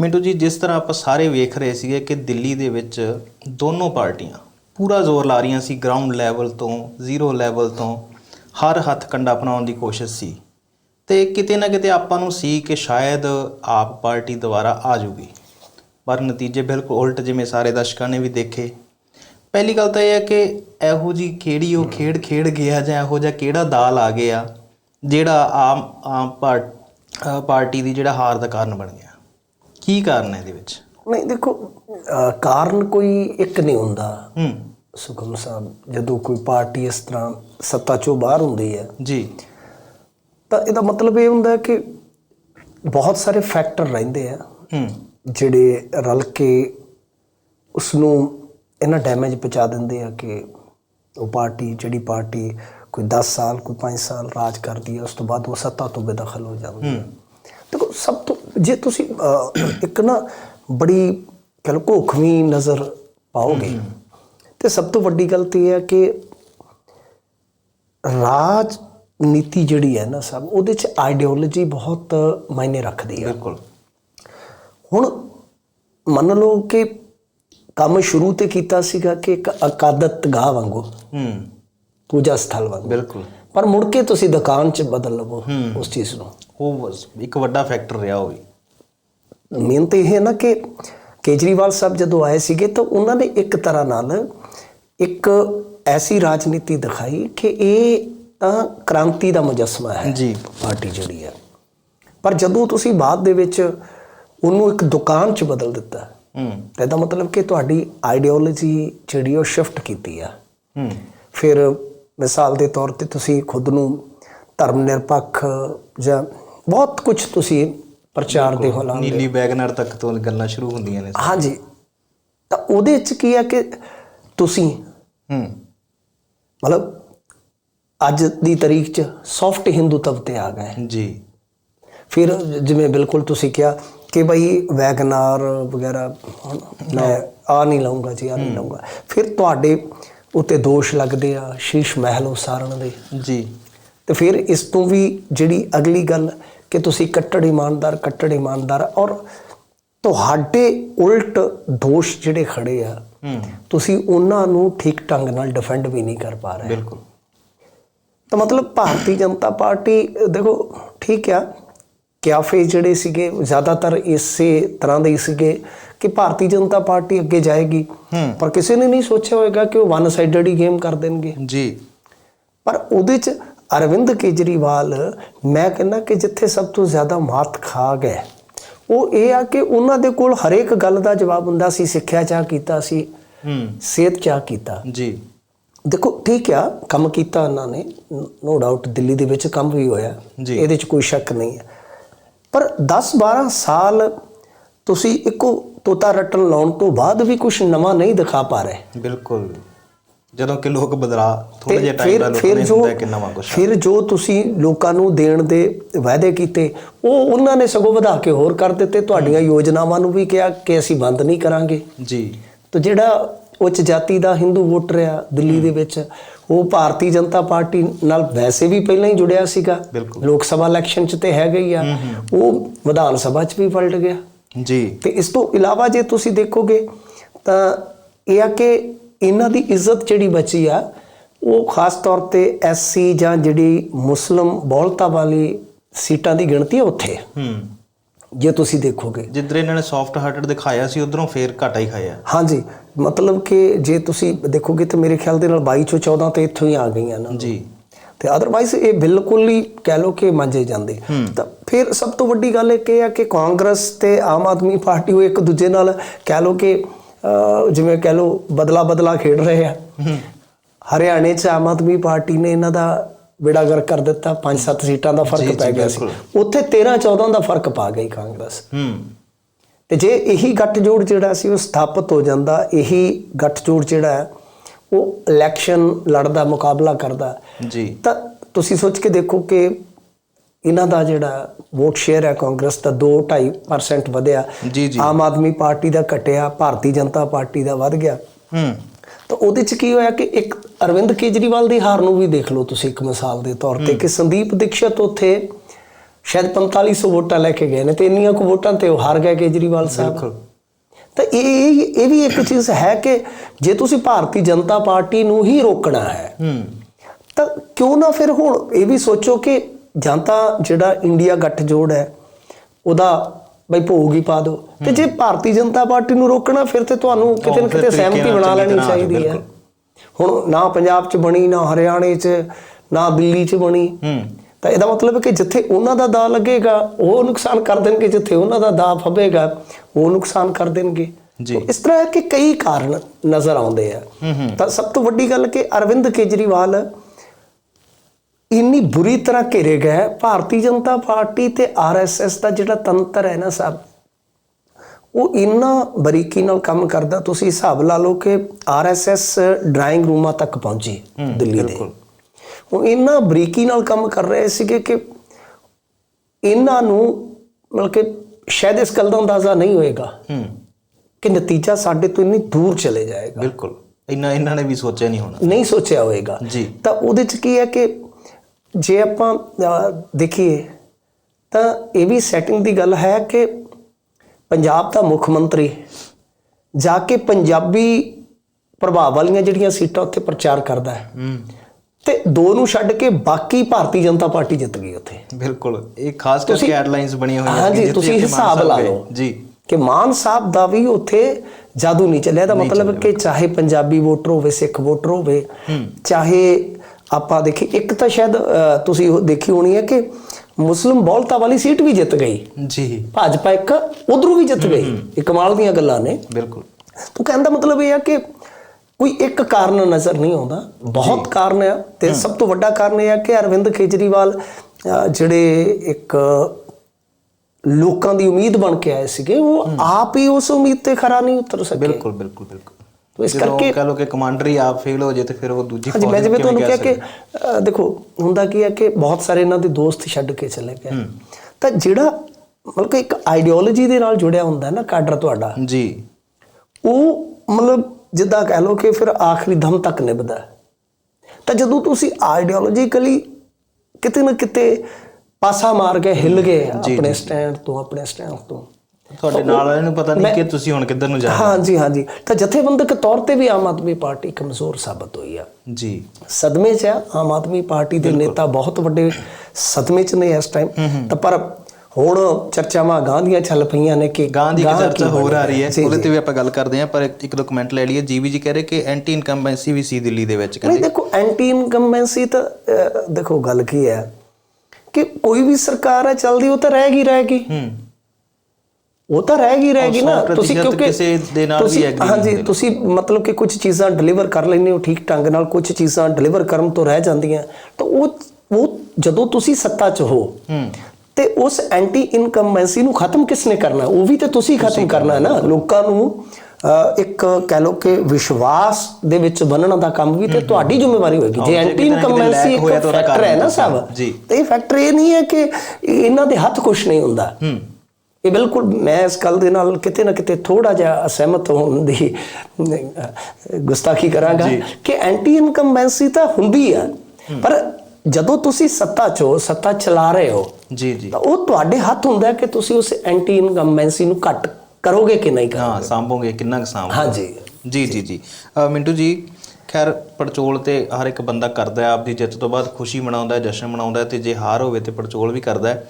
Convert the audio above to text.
ਮਿੰਟੂ ਜੀ, ਜਿਸ ਤਰ੍ਹਾਂ ਆਪਾਂ ਸਾਰੇ ਵੇਖ ਰਹੇ ਸੀਗੇ ਕਿ ਦਿੱਲੀ ਦੇ ਵਿੱਚ ਦੋਨੋਂ ਪਾਰਟੀਆਂ ਪੂਰਾ ਜ਼ੋਰ ਲਾ ਰਹੀਆਂ ਸੀ ਗਰਾਊਂਡ ਲੈਵਲ ਤੋਂ ਜ਼ੀਰੋ ਲੈਵਲ ਤੋਂ, ਹਰ ਹੱਥ ਕੰਡਾ ਅਪਣਾਉਣ ਦੀ ਕੋਸ਼ਿਸ਼ ਸੀ। ਤੇ ਕਿਤੇ ਨਾ ਕਿਤੇ ਆਪਾਂ ਨੂੰ ਸੀ ਕਿ ਸ਼ਾਇਦ ਆਪ ਪਾਰਟੀ ਦੁਬਾਰਾ ਆ ਜਾਊਗੀ ਪਰ ਨਤੀਜੇ ਬਿਲਕੁਲ ਉਲਟ ਜਿਵੇਂ ਸਾਰੇ ਦਰਸ਼ਕਾਂ ਨੇ ਵੀ ਦੇਖੇ। ਪਹਿਲੀ ਗੱਲ ਤਾਂ ਇਹ ਹੈ ਕਿ ਇਹੋ ਜੀ ਕਿਹੜੀ ਉਹ ਖੇਡ ਖੇਡ ਗਿਆ ਜਾਂ ਇਹੋ ਜਿਹਾ ਕਿਹੜਾ ਦਾਲ ਆ ਗਿਆ, ਜਿਹੜਾ ਆਮ ਆਮ ਪਾਰ- ਪਾਰਟੀ ਦੀ ਜਿਹੜਾ ਹਾਰ ਦਾ ਕਾਰਨ ਬਣ ਗਿਆ। ਕੀ ਕਾਰਨ ਹੈ ਇਹਦੇ ਵਿੱਚ? ਨਹੀਂ ਦੇਖੋ ਕਾਰਨ ਕੋਈ ਇੱਕ ਨਹੀਂ ਹੁੰਦਾ। ਹੂੰ। ਸੁਖਮ ਸਾਹਿਬ ਜਦੋਂ ਕੋਈ ਪਾਰਟੀ ਇਸ ਤਰ੍ਹਾਂ ਸੱਤਾ ਚੋਂ ਬਾਹਰ ਹੁੰਦੀ ਹੈ ਜੀ। ਤਾਂ ਇਹਦਾ ਮਤਲਬ ਇਹ ਹੁੰਦਾ ਕਿ ਬਹੁਤ ਸਾਰੇ ਫੈਕਟਰ ਰਹਿੰਦੇ ਆ ਹੂੰ। ਜਿਹੜੇ ਰਲ ਕੇ ਉਸ ਨੂੰ ਇਹਨਾਂ ਡੈਮੇਜ ਪਹੁੰਚਾ ਦਿੰਦੇ ਆ ਕਿ ਉਹ ਪਾਰਟੀ ਜਿਹੜੀ ਪਾਰਟੀ ਕੋਈ 10 ਸਾਲ ਕੋਈ 5 ਸਾਲ ਰਾਜ ਕਰਦੀ ਹੈ ਉਸ ਤੋਂ ਬਾਅਦ ਉਹ ਸੱਤਾ ਤੋਂ ਬੇਦਖਲ ਹੋ ਜਾਂਦੀ ਹੈ। ਦੇਖੋ ਸਭ ਤੋਂ ਜੇ ਤੁਸੀਂ ਇੱਕ ਨਾ ਬੜੀ ਕਹਿ ਲਓ ਘੋਖਵੀਂ ਨਜ਼ਰ ਪਾਓਗੇ ਤੇ ਸਭ ਤੋਂ ਵੱਡੀ ਗੱਲ ਤੇ ਇਹ ਹੈ ਕਿ ਰਾਜਨੀਤੀ ਜਿਹੜੀ ਹੈ ਨਾ ਸਭ ਉਹਦੇ ਚ ਆਈਡੀਓਲੋਜੀ ਬਹੁਤ ਮਾਇਨੇ ਰੱਖਦੀ ਹੈ ਬਿਲਕੁਲ। ਹੁਣ ਮੰਨ ਲਓ ਕਿ ਕੰਮ ਸ਼ੁਰੂ ਤੇ ਕੀਤਾ ਸੀਗਾ ਕਿ ਇੱਕ ਅਕਾਦਤ ਗਾਹ ਵਾਂਗੂ ਹੂੰ ਪੂਜਾ ਸਥਲ ਵਾਂਗੂ। ਬਿਲਕੁਲ। ਪਰ ਮੁੜ ਕੇ ਤੁਸੀਂ ਦੁਕਾਨ 'ਚ ਬਦਲ ਲਵੋ ਉਸ ਚੀਜ਼ ਨੂੰ। ਉਹ ਇੱਕ ਵੱਡਾ ਫੈਕਟਰ ਰਿਹਾ ਉਹ ਵੀ। ਮੇਨ ਤੇ ਇਹ ਹੈ ਨਾ ਕਿ ਕੇਜਰੀਵਾਲ ਸਾਹਿਬ ਜਦੋਂ ਆਏ ਸੀਗੇ ਤਾਂ ਉਹਨਾਂ ਨੇ ਇੱਕ ਤਰ੍ਹਾਂ ਨਾਲ ਇੱਕ ਐਸੀ ਰਾਜਨੀਤੀ ਦਿਖਾਈ ਕਿ ਇਹ ਤਾਂ ਕ੍ਰਾਂਤੀ ਦਾ ਮੁਜੱਸਮਾ ਹੈ ਜੀ। ਪਾਰਟੀ ਜਿਹੜੀ ਹੈ। ਪਰ ਜਦੋਂ ਤੁਸੀਂ ਬਾਅਦ ਦੇ ਵਿੱਚ ਉਹਨੂੰ ਇੱਕ ਦੁਕਾਨ 'ਚ ਬਦਲ ਦਿੱਤਾ ਹੂੰ। ਤਾਂ ਇਹਦਾ ਮਤਲਬ ਕਿ ਤੁਹਾਡੀ ਆਈਡੀਓਲੋਜੀ ਜਿਹੜੀ ਉਹ ਸ਼ਿਫਟ ਕੀਤੀ ਆ। ਹੂੰ। ਫਿਰ ਮਿਸਾਲ ਦੇ ਤੌਰ ਤੇ ਤੁਸੀਂ ਖੁਦ ਨੂੰ ਧਰਮ ਨਿਰਪੱਖ ਜਾਂ ਬਹੁਤ ਕੁਝ ਤੁਸੀਂ ਪ੍ਰਚਾਰ ਦੇ ਹੋ ਲਾਉਂਦੇ ਨੀਲੀ ਬੈਗਨਰ ਤੱਕ ਤੋਂ ਗੱਲਾਂ ਸ਼ੁਰੂ ਹੁੰਦੀਆਂ ਨੇ। ਹਾਂਜੀ। ਤਾਂ ਉਹਦੇ ਚ ਕੀ ਹੈ ਕਿ ਤੁਸੀਂ ਹੂੰ। ਮਤਲਬ ਅੱਜ ਦੀ ਤਾਰੀਖ ਚ ਸੌਫਟ ਹਿੰਦੂਤਵ ਤੇ ਆ ਗਏ। ਜੀ। ਫਿਰ ਜਿਵੇਂ ਬਿਲਕੁਲ ਤੁਸੀਂ ਕਿਹਾ ਕਿ ਭਾਈ ਵੈਗਨਾਰ ਵਗੈਰਾ ਮੈਂ ਆ ਨਹੀਂ ਲਾਉਂਗਾ ਜੀ ਆ ਨਹੀਂ ਲਾਉਂਗਾ ਫਿਰ ਤੁਹਾਡੇ ਉੱਤੇ ਦੋਸ਼ ਲੱਗਦੇ ਆ ਸ਼ੀਸ਼ ਮਹਿਲ ਉਸਾਰਨ ਦੇ। ਜੀ। ਤੇ ਫਿਰ ਇਸ ਤੋਂ ਵੀ ਜਿਹੜੀ ਅਗਲੀ ਗੱਲ ਕਿ ਤੁਸੀਂ ਕੱਟੜ ਇਮਾਨਦਾਰ ਕੱਟੜ ਇਮਾਨਦਾਰ ਔਰ ਤੁਹਾਡੇ ਉਲਟ ਦੋਸ਼ ਜਿਹੜੇ ਖੜੇ ਆ ਤੁਸੀਂ ਉਹਨਾਂ ਨੂੰ ਠੀਕ ਢੰਗ ਨਾਲ ਡਿਫੈਂਡ ਵੀ ਨਹੀਂ ਕਰ ਪਾ ਰਹੇ। ਬਿਲਕੁਲ। ਤਾਂ ਮਤਲਬ ਭਾਰਤੀ ਜਨਤਾ ਪਾਰਟੀ ਦੇਖੋ ਠੀਕ ਆ ਕਿਆਫੇ ਜਿਹੜੇ ਸੀਗੇ ਜ਼ਿਆਦਾਤਰ ਇਸੇ ਤਰ੍ਹਾਂ ਦੇ ਸੀਗੇ ਕਿ ਭਾਰਤੀ ਜਨਤਾ ਪਾਰਟੀ ਅੱਗੇ ਜਾਏਗੀ। ਪਰ ਕਿਸੇ ਨੇ ਨਹੀਂ ਸੋਚਿਆ ਹੋਵੇਗਾ ਕਿ ਉਹ ਵਨ ਸਾਈਡਡ ਹੀ ਗੇਮ ਕਰ ਦੇਣਗੇ। ਜੀ। ਪਰ ਉਹਦੇ ਚ ਅਰਵਿੰਦ ਕੇਜਰੀਵਾਲ ਮੈਂ ਕਹਿੰਦਾ ਕਿ ਜਿੱਥੇ ਸਭ ਤੋਂ ਜ਼ਿਆਦਾ ਮਾਤ ਖਾ ਗਏ ਉਹ ਇਹ ਆ ਕਿ ਉਹਨਾਂ ਦੇ ਕੋਲ ਹਰੇਕ ਗੱਲ ਦਾ ਜਵਾਬ ਹੁੰਦਾ ਸੀ ਸਿੱਖਿਆ ਚਾਹ ਕੀਤਾ ਸੀ ਹੂੰ। ਸਿਹਤ ਚਾਹ ਕੀਤਾ। ਜੀ। ਦੇਖੋ ਠੀਕ ਆ ਕੰਮ ਕੀਤਾ ਉਹਨਾਂ ਨੇ ਨੋ ਡਾਊਟ ਦਿੱਲੀ ਦੇ ਵਿੱਚ ਕੰਮ ਵੀ ਹੋਇਆ। ਇਹਦੇ ਚ ਕੋਈ ਸ਼ੱਕ ਨਹੀਂ ਹੈ। ਪਰ 10 12 ਸਾਲ ਤੁਸੀਂ ਇੱਕੋ ਤੋਤਾ ਰਟਣ ਲਾਉਣ ਤੋਂ ਬਾਅਦ ਵੀ ਕੁਝ ਨਵਾਂ ਨਹੀਂ ਦਿਖਾ ਪਾ ਰਹੇ। ਬਿਲਕੁਲ। ਜਦੋਂ ਕਿ ਲੋਕ ਬਦਲਾ ਥੋੜੇ ਜਿਹਾ ਟਾਈਮ ਦਾ ਲੋਕਾਂ ਨੇ ਹੁੰਦਾ ਕਿ ਨਵਾਂ ਕੁਝ ਫਿਰ ਜੋ ਤੁਸੀਂ ਲੋਕਾਂ ਨੂੰ ਦੇਣ ਦੇ ਵਾਅਦੇ ਕੀਤੇ ਉਹ ਉਹਨਾਂ ਨੇ ਸਗੋਂ ਵਧਾ ਕੇ ਹੋਰ ਕਰ ਦਿੱਤੇ। ਤੁਹਾਡੀਆਂ ਯੋਜਨਾਵਾਂ ਨੂੰ ਵੀ ਕਿਹਾ ਕਿ ਅਸੀਂ ਬੰਦ ਨਹੀਂ ਕਰਾਂਗੇ। ਜੀ। ਤੇ ਜਿਹੜਾ ਉੱਚ ਜਾਤੀ ਦਾ ਹਿੰਦੂ ਵੋਟਰ ਆ ਦਿੱਲੀ ਦੇ ਵਿੱਚ ਉਹ ਭਾਰਤੀ ਜਨਤਾ ਪਾਰਟੀ ਨਾਲ ਵੈਸੇ ਵੀ ਪਹਿਲਾਂ ਹੀ ਜੁੜਿਆ ਸੀਗਾ। ਲੋਕ ਸਭਾ ਇਲੈਕਸ਼ਨ 'ਚ ਤੇ ਹੈਗਾ ਹੀ ਆ। ਉਹ ਵਿਧਾਨ ਸਭਾ 'ਚ ਵੀ ਪਲਟ ਗਿਆ। ਜੀ। ਤੇ ਇਸ ਤੋਂ ਇਲਾਵਾ ਜੇ ਤੁਸੀਂ ਦੇਖੋਗੇ ਤਾਂ ਇਹ ਆ ਕਿ ਇਹਨਾਂ ਦੀ ਇੱਜ਼ਤ ਜਿਹੜੀ ਬਚੀ ਆ ਉਹ ਖਾਸ ਤੌਰ ਤੇ ਐਸਸੀ ਜਾਂ ਜਿਹੜੀ ਮੁਸਲਮ ਬਹੁਲਤਾ ਵਾਲੀ ਸੀਟਾਂ ਦੀ ਗਿਣਤੀ ਹੈ ਉੱਥੇ। ਹੂੰ। ਜੇ ਤੁਸੀਂ ਦੇਖੋਗੇ। ਜਿੱਧਰ ਇਹਨਾਂ ਨੇ ਸੌਫਟ ਹਾਰਟਡ ਦਿਖਾਇਆ ਸੀ ਉਧਰੋਂ ਫੇਰ ਘਾਟਾ ਹੀ ਖਾਇਆ। ਹਾਂਜੀ। ਮਤਲਬ ਕਿ ਜੇ ਤੁਸੀਂ ਦੇਖੋਗੇ ਤਾਂ ਮੇਰੇ ਖਿਆਲ ਦੇ ਨਾਲ 22 ਚੋਂ 14 ਤੇ ਇੱਥੋਂ ਹੀ ਆ ਗਈਆਂ ਨਾ। ਜੀ। ਤੇ ਅਦਰਵਾਈਜ਼ ਇਹ ਬਿਲਕੁਲ ਹੀ ਕਹਿ ਲੋ ਕਿ ਮੰਜੇ ਜਾਂਦੇ। ਤਾਂ ਫਿਰ ਸਭ ਤੋਂ ਵੱਡੀ ਗੱਲ ਇਹ ਕਿ ਹੈ ਕਿ ਕਾਂਗਰਸ ਤੇ ਆਮ ਆਦਮੀ ਪਾਰਟੀ ਉਹ ਇੱਕ ਦੂਜੇ ਨਾਲ ਕਹਿ ਲੋ ਕਿ ਜਿਵੇਂ ਕਹਿ ਲੋ ਬਦਲਾ ਬਦਲਾ ਖੇਡ ਰਹੇ ਆ। ਹਰਿਆਣੇ 'ਚ ਆਮ ਆਦਮੀ ਪਾਰਟੀ ਨੇ ਇਹਨਾਂ ਦਾ ਵਿੜਾਗਰ ਕਰ ਦਿੱਤਾ 5-7 ਸੀਟਾਂ ਦਾ ਫ਼ਰਕ ਪੈ ਗਿਆ ਸੀ। ਉੱਥੇ 13-14 ਦਾ ਫ਼ਰਕ ਪਾ ਗਈ ਕਾਂਗਰਸ। ਹੂੰ। ਤੇ ਜੇ ਇਹੀ ਗੱਠਜੋੜ ਜਿਹੜਾ ਸੀ ਉਹ ਸਥਾਪਿਤ ਹੋ ਜਾਂਦਾ ਇਹੀ ਗੱਠਜੋੜ ਜਿਹੜਾ ਹੈ ਉਹ ਇਲੈਕਸ਼ਨ ਲੜਦਾ ਮੁਕਾਬਲਾ ਕਰਦਾ। ਜੀ। ਤਾਂ ਤੁਸੀਂ ਸੋਚ ਕੇ ਦੇਖੋ ਕਿ ਇਹਨਾਂ ਦਾ ਜਿਹੜਾ ਵੋਟ ਸ਼ੇਅਰ ਹੈ ਕਾਂਗਰਸ ਦਾ 2.5% ਵਧਿਆ। ਆਮ ਆਦਮੀ ਪਾਰਟੀ ਦਾ ਘਟਿਆ ਭਾਰਤੀ ਜਨਤਾ ਪਾਰਟੀ ਦਾ ਵੱਧ ਗਿਆ। ਹੂੰ। ਤਾਂ ਉਹਦੇ ਚ ਕੀ ਹੋਇਆ ਕਿ ਇੱਕ ਅਰਵਿੰਦ ਕੇਜਰੀਵਾਲ ਦੀ ਹਾਰ ਨੂੰ ਵੀ ਦੇਖ ਲਓ ਤੁਸੀਂ ਇੱਕ ਮਿਸਾਲ ਦੇ ਤੌਰ ਤੇ ਕਿ ਸੰਦੀਪ ਦੀਕਸ਼ਤ ਉੱਥੇ ਸ਼ਾਇਦ 4500 ਵੋਟਾਂ ਲੈ ਕੇ ਗਏ ਨੇ ਤੇ ਇੰਨੀਆਂ ਕੁ ਵੋਟਾਂ ਤੇ ਉਹ ਹਾਰ ਗਏ ਕੇਜਰੀਵਾਲ ਸਾਹਿਬ। ਤਾਂ ਇਹ ਇਹ ਇਹ ਵੀ ਇੱਕ ਚੀਜ਼ ਹੈ ਕਿ ਜੇ ਤੁਸੀਂ ਭਾਰਤੀ ਜਨਤਾ ਪਾਰਟੀ ਨੂੰ ਹੀ ਰੋਕਣਾ ਹੈ ਹੂੰ। ਤਾਂ ਕਿਉਂ ਨਾ ਫਿਰ ਹੁਣ ਇਹ ਵੀ ਸੋਚੋ ਕਿ ਜਾਂ ਤਾਂ ਜਿਹੜਾ ਇੰਡੀਆ ਗੱਠਜੋੜ ਹੈ ਉਹਦਾ ਬਈ ਭੋਗ ਹੀ ਪਾ ਦਿਓ। ਤੇ ਜੇ ਭਾਰਤੀ ਜਨਤਾ ਪਾਰਟੀ ਨੂੰ ਰੋਕਣਾ ਫਿਰ ਤੇ ਤੁਹਾਨੂੰ ਕਿਤੇ ਨਾ ਕਿਤੇ ਸਹਿਮਤੀ ਬਣਾ ਲੈਣੀ ਚਾਹੀਦੀ ਹੈ। ਹੁਣ ਨਾ ਪੰਜਾਬ 'ਚ ਬਣੀ ਨਾ ਹਰਿਆਣੇ 'ਚ ਨਾ ਦਿੱਲੀ 'ਚ ਬਣੀ। ਤਾਂ ਇਹਦਾ ਮਤਲਬ ਹੈ ਕਿ ਜਿੱਥੇ ਉਹਨਾਂ ਦਾ ਦਾ ਲੱਗੇਗਾ ਉਹ ਨੁਕਸਾਨ ਕਰ ਦੇਣਗੇ। ਜਿੱਥੇ ਉਹਨਾਂ ਦਾ ਦਾ ਫਵੇਗਾ ਉਹ ਨੁਕਸਾਨ ਕਰ ਦੇਣਗੇ। ਜੀ। ਇਸ ਤਰ੍ਹਾਂ ਹੈ ਕਿ ਕਈ ਕਾਰਨ ਨਜ਼ਰ ਆਉਂਦੇ ਆ। ਤਾਂ ਸਭ ਤੋਂ ਵੱਡੀ ਗੱਲ ਕਿ ਅਰਵਿੰਦ ਕੇਜਰੀਵਾਲ ਇੰਨੀ ਬੁਰੀ ਤਰ੍ਹਾਂ ਘੇਰੇ ਗਏ। ਭਾਰਤੀ ਜਨਤਾ ਪਾਰਟੀ ਤੇ ਆਰਐਸਐਸ ਦਾ ਜਿਹੜਾ ਤੰਤਰ ਹੈ ਨਾ ਸਭ ਉਹ ਇੰਨਾ ਬਰੀਕੀ ਨਾਲ ਕੰਮ ਕਰਦਾ ਤੁਸੀਂ ਹਿਸਾਬ ਲਾ ਲਓ ਕਿ ਆਰਐਸਐਸ ਡਰਾਇੰਗ ਰੂਮਾਂ ਤੱਕ ਪਹੁੰਚੀ ਦਿੱਲੀ ਦੇ। ਉਹ ਇੰਨਾ ਬਰੀਕੀ ਨਾਲ ਕੰਮ ਕਰ ਰਹੇ ਸੀਗੇ ਕਿ ਇਹਨਾਂ ਨੂੰ ਮਤਲਬ ਕਿ ਸ਼ਾਇਦ ਇਸ ਗੱਲ ਦਾ ਅੰਦਾਜ਼ਾ ਨਹੀਂ ਹੋਏਗਾ ਕਿ ਨਤੀਜਾ ਸਾਡੇ ਤੋਂ ਇੰਨੀ ਦੂਰ ਚਲੇ ਜਾਏਗਾ ਬਿਲਕੁਲ ਇੰਨਾ ਇਹਨਾਂ ਨੇ ਵੀ ਸੋਚਿਆ ਨਹੀਂ ਹੋਣਾ ਨਹੀਂ ਸੋਚਿਆ ਹੋਏਗਾ ਜੀ। ਤਾਂ ਉਹਦੇ ਚ ਕੀ ਹੈ ਕਿ ਜੇ ਆਪਾਂ ਦੇਖੀਏ ਤਾਂ ਇਹ ਵੀ ਸੈਟਿੰਗ ਦੀ ਗੱਲ ਹੈ ਕਿ ਪੰਜਾਬ ਦਾ ਮੁੱਖ ਮੰਤਰੀ ਜਾ ਕੇ ਪੰਜਾਬੀ ਪ੍ਰਭਾਵ ਵਾਲੀਆਂ ਜਿਹੜੀਆਂ ਸੀਟਾਂ ਉੱਥੇ ਪ੍ਰਚਾਰ ਕਰਦਾ ਹੈ ਹੂੰ। ਤੇ ਦੋ ਨੂੰ ਛੱਡ ਕੇ ਬਾਕੀ ਭਾਰਤੀ ਜਨਤਾ ਪਾਰਟੀ ਜਿੱਤ ਗਈ ਉੱਥੇ। ਬਿਲਕੁਲ। ਇਹ ਖਾਸ ਕਰਕੇ ਹੈਡਲਾਈਨਸ ਬਣੀਆਂ ਹੋਈਆਂ ਹਾਂਜੀ, ਤੁਸੀਂ ਹਿਸਾਬ ਲਾ। ਲਓ। ਜੀ। ਕਿ ਮਾਨ ਸਾਹਿਬ ਦਾ ਵੀ ਉੱਥੇ ਜਾਦੂ ਨਹੀਂ ਚੱਲਿਆ। ਦਾ ਮਤਲਬ ਕਿ ਚਾਹੇ ਪੰਜਾਬੀ ਵੋਟਰ ਹੋਵੇ ਸਿੱਖ ਵੋਟਰ ਹੋਵੇ ਚਾਹੇ ਆਪਾਂ ਦੇਖੀ ਇੱਕ ਤਾਂ ਸ਼ਾਇਦ ਤੁਸੀਂ ਦੇਖੀ ਹੋਣੀ ਹੈ ਕਿ ਮੁਸਲਿਮ ਬਹੁਲਤਾ ਵਾਲੀ ਸੀਟ ਵੀ ਜਿੱਤ ਗਈ। ਜੀ। ਭਾਜਪਾ ਇੱਕ ਉਧਰੋਂ ਵੀ ਜਿੱਤ ਗਈ। ਇਹ ਕਮਾਲ ਦੀਆਂ ਗੱਲਾਂ ਨੇ। ਬਿਲਕੁਲ। ਤੂੰ ਕਹਿਣ ਦਾ ਮਤਲਬ ਇਹ ਆ ਕਿ ਕੋਈ ਇੱਕ ਕਾਰਨ ਨਜ਼ਰ ਨਹੀਂ ਆਉਂਦਾ। ਬਹੁਤ ਕਾਰਨ ਆ ਤੇ ਸਭ ਤੋਂ ਵੱਡਾ ਕਾਰਨ ਇਹ ਆ ਕਿ ਅਰਵਿੰਦ ਕੇਜਰੀਵਾਲ ਜਿਹੜੇ ਇੱਕ ਲੋਕਾਂ ਦੀ ਉਮੀਦ ਬਣ ਕੇ ਆਏ ਸੀਗੇ ਉਹ ਆਪ ਹੀ ਉਸ ਉਮੀਦ ਤੇ ਖਰਾ ਨਹੀਂ ਉਤਰ ਸਕੇ। ਬਿਲਕੁਲ ਬਿਲਕੁਲ ਬਿਲਕੁਲ। ਇਸ ਕਰਕੇ ਕਹ ਲੋ ਕਿ ਕਮਾਂਡਰ ਹੀ ਆਪ ਫੇਲ ਹੋ ਜੇ ਤੇ ਫਿਰ ਉਹ ਦੂਜੀ ਹਾਂਜੀ ਫੌਜ ਮੈਂ ਜਿਵੇਂ ਤੁਹਾਨੂੰ ਕਹਿ ਕਿ ਦੇਖੋ ਹੁੰਦਾ ਕੀ ਹੈ ਕਿ ਬਹੁਤ ਸਾਰੇ ਇਹਨਾਂ ਦੇ ਦੋਸਤ ਛੱਡ ਕੇ ਚਲੇ ਗਏ ਤਾਂ ਜਿਹੜਾ ਮਤਲਬ ਕਿ ਇੱਕ ਆਈਡੀਓਲੋਜੀ ਦੇ ਨਾਲ ਜੁੜਿਆ ਹੁੰਦਾ ਨਾ ਕਾਡਰ ਤੁਹਾਡਾ? ਜੀ ਉਹ ਮਤਲਬ ਜਿੱਦਾਂ ਕਹਿ ਲਓ ਕਿ ਫਿਰ ਆਖਰੀ ਦਮ ਤੱਕ ਨਿਭਦਾ। ਤਾਂ ਜਦੋਂ ਤੁਸੀਂ ਆਈਡੀਓਲੋਜੀਕਲੀ ਕਿਤੇ ਨਾ ਕਿਤੇ ਪਾਸਾ ਮਾਰ ਕੇ ਹਿੱਲ ਗਏ ਆਪਣੇ ਸਟੈਂਡ ਤੋਂ ਆਪਣੇ ਸਟੈਂਡ ਤੋਂ ਤੁਹਾਡੇ ਨਾਲ ਵਾਲਿਆਂ ਨੂੰ ਪਤਾ ਨਹੀਂ ਕਿ ਤੁਸੀਂ ਹੁਣ ਕਿੱਧਰ ਨੂੰ ਜਾ ਰਹੇ ਹਾਂਜੀ ਹਾਂਜੀ। ਤਾਂ ਜਥੇਬੰਦਕ ਤੌਰ ਤੇ ਵੀ ਆਮ ਆਦਮੀ ਪਾਰਟੀ ਕਮਜ਼ੋਰ ਸਾਬਤ ਹੋਈ ਆ। ਹੋ। ਜੀ। ਸਦਮੇ 'ਚ ਆ ਆਮ ਆਦਮੀ ਪਾਰਟੀ ਦੇ ਨੇਤਾ ਬਹੁਤ ਵੱਡੇ ਸਦਮੇ 'ਚ ਨੇ ਇਸ ਟਾਈਮ ਤਾਂ ਪਰ ਹੁਣ ਚਰਚਾਵਾਂ ਗਾਂ ਦੀਆਂ ਚੱਲ ਪਈਆਂ ਨੇ ਕਿ ਗਾਂ ਦੀ ਚਰਚਾ ਹੋਰ ਆ ਰਹੀ ਹੈ। ਉਹਦੇ। ਤੇ ਵੀ ਆਪਾਂ ਗੱਲ ਕਰਦੇ ਹਾਂ ਪਰ ਇੱਕ ਇੱਕ ਦੋ ਕਮੈਂਟ ਲੈ ਲਈਏ। ਜੀਵੀ ਜੀ ਕਹਿ ਰਹੇ ਕਿ ਐਂਟੀ ਇਨਕੰਬੈਂਸੀ ਵੀ ਸੀ ਦਿੱਲੀ ਦੇ ਵਿੱਚ ਨਹੀਂ ਕਹਿੰਦੇ। ਦੇਖੋ ਐਂਟੀ ਇਨਕੰਬੈਂਸੀ ਤਾਂ ਦੇਖੋ ਗੱਲ ਕੀ ਹੈ ਕਿ ਕੋਈ ਵੀ ਸਰਕਾਰ ਹੈ ਚੱਲਦੀ ਉਹ ਤਾਂ ਰਹੇਗੀ ਰਹੇਗੀ ਹੂੰ। ਉਹ ਤਾਂ ਰਹੇਗੀ ਰਹੇਗੀ ਨਾ। ਸੌ ਤੁਸੀਂ ਪ੍ਰਤੀਸ਼ਤ ਕਿਉਂਕਿ ਕਿਸੇ ਦੇ ਨਾਲ ਵੀ ਤੁਸੀਂ- ਨਹੀਂ ਹਾਂਜੀ। ਤੁਸੀਂ ਮਤਲਬ ਕਿ ਕੁਝ ਚੀਜ਼ਾਂ ਡਿਲੀਵਰ ਕਰ ਲੈਂਦੇ ਹੋ ਠੀਕ ਢੰਗ ਨਾਲ ਕੁਝ ਚੀਜ਼ਾਂ ਡਿਲੀਵਰ ਕਰਨ ਤੋਂ ਰਹਿ ਜਾਂਦੀਆਂ। ਤਾਂ ਉਹ ਉਹ ਜਦੋਂ ਤੁਸੀਂ ਸੱਤਾ 'ਚ ਹੋ ਹੂੰ। ਤੇ ਉਸ ਐਂਟੀ ਇਨਕੰਬੈਂਸੀ ਨੂੰ ਖਤਮ ਕਿਸਨੇ ਕਰਨਾ? ਉਹ ਵੀ ਤੇ ਤੁਸੀਂ ਖਤਮ ਕਰਨਾ ਹੈ ਨਾ। ਲੋਕਾਂ ਨੂੰ ਇੱਕ ਕਹਿ ਲਓ ਕਿ ਵਿਸ਼ਵਾਸ ਦੇ ਵਿੱਚ ਬੰਨਣ ਦਾ ਕੰਮ ਵੀ ਤੇ ਤੁਹਾਡੀ ਜ਼ਿੰਮੇਵਾਰੀ ਹੋਏਗੀ। ਜੇ ਐਂਟੀ ਨਾ lack ਇੱਕ ਫੈਕਟਰ ਹੈ ਨਾ ਜੀ। ਤੇ ਇਹ ਫੈਕਟਰ ਇਹ ਨਹੀਂ ਹੈ ਕਿ ਇਹਨਾਂ ਦੇ ਹੱਥ ਕੁਛ ਨਹੀਂ ਹੁੰਦਾ। ਹੂੰ। ਇਹ ਬਿਲਕੁਲ ਮੈਂ ਇਸ ਗੱਲ ਦੇ ਨਾਲ ਕਿਤੇ ਨਾ ਕਿਤੇ ਥੋੜਾ ਜਿਹਾ ਅਸਹਿਮਤ ਹੋਣ ਦੀ ਗੁਸਤਾਖੀ ਕਰਾਂਗਾ ਜੀ। ਕਿ ਐਂਟੀ ਇਨਕੰਬੈਂਸੀ ਤਾਂ ਹੁੰਦੀ ਆ ਪਰ ਜਦੋਂ ਤੁਸੀਂ ਸੱਤਾ 'ਚ ਹੋ ਸੱਤਾ ਚਲਾ ਰਹੇ ਹੋ ਜੀ ਜੀ। ਤਾਂ ਉਹ ਤੁਹਾਡੇ ਹੱਥ ਹੁੰਦਾ ਹੈ ਕਿ ਤੁਸੀਂ ਉਸ ਐਂਟੀ ਇਨਕੰਬੈਂਸੀ ਨੂੰ ਘੱਟ ਕਰੋਗੇ ਕਿ ਨਹੀਂ ਕਰੋਗੇ? ਹਾਂ ਸਾਂਭੋਗੇ ਕਿੰਨਾ ਕੁ ਸਾਂਭੋਗੇ? ਹਾਂਜੀ ਜੀ। ਜੀ ਜੀ ਅ, ਮਿੰਟੂ ਜੀ ਖੈਰ ਪੜਚੋਲ ਤੇ ਹਰ ਇੱਕ ਬੰਦਾ ਕਰਦਾ ਹੈ ਆਪਦੀ ਜਿੱਤ ਤੋਂ ਬਾਅਦ ਖੁਸ਼ੀ ਮਨਾਉਂਦਾ ਹੈ ਜਸ਼ਨ ਮਨਾਉਂਦਾ ਹੈ ਤੇ ਜੇ ਹਾਰ ਹੋਵੇ ਤੇ ਪੜਚੋਲ ਵੀ ਕਰਦਾ ਹੈ।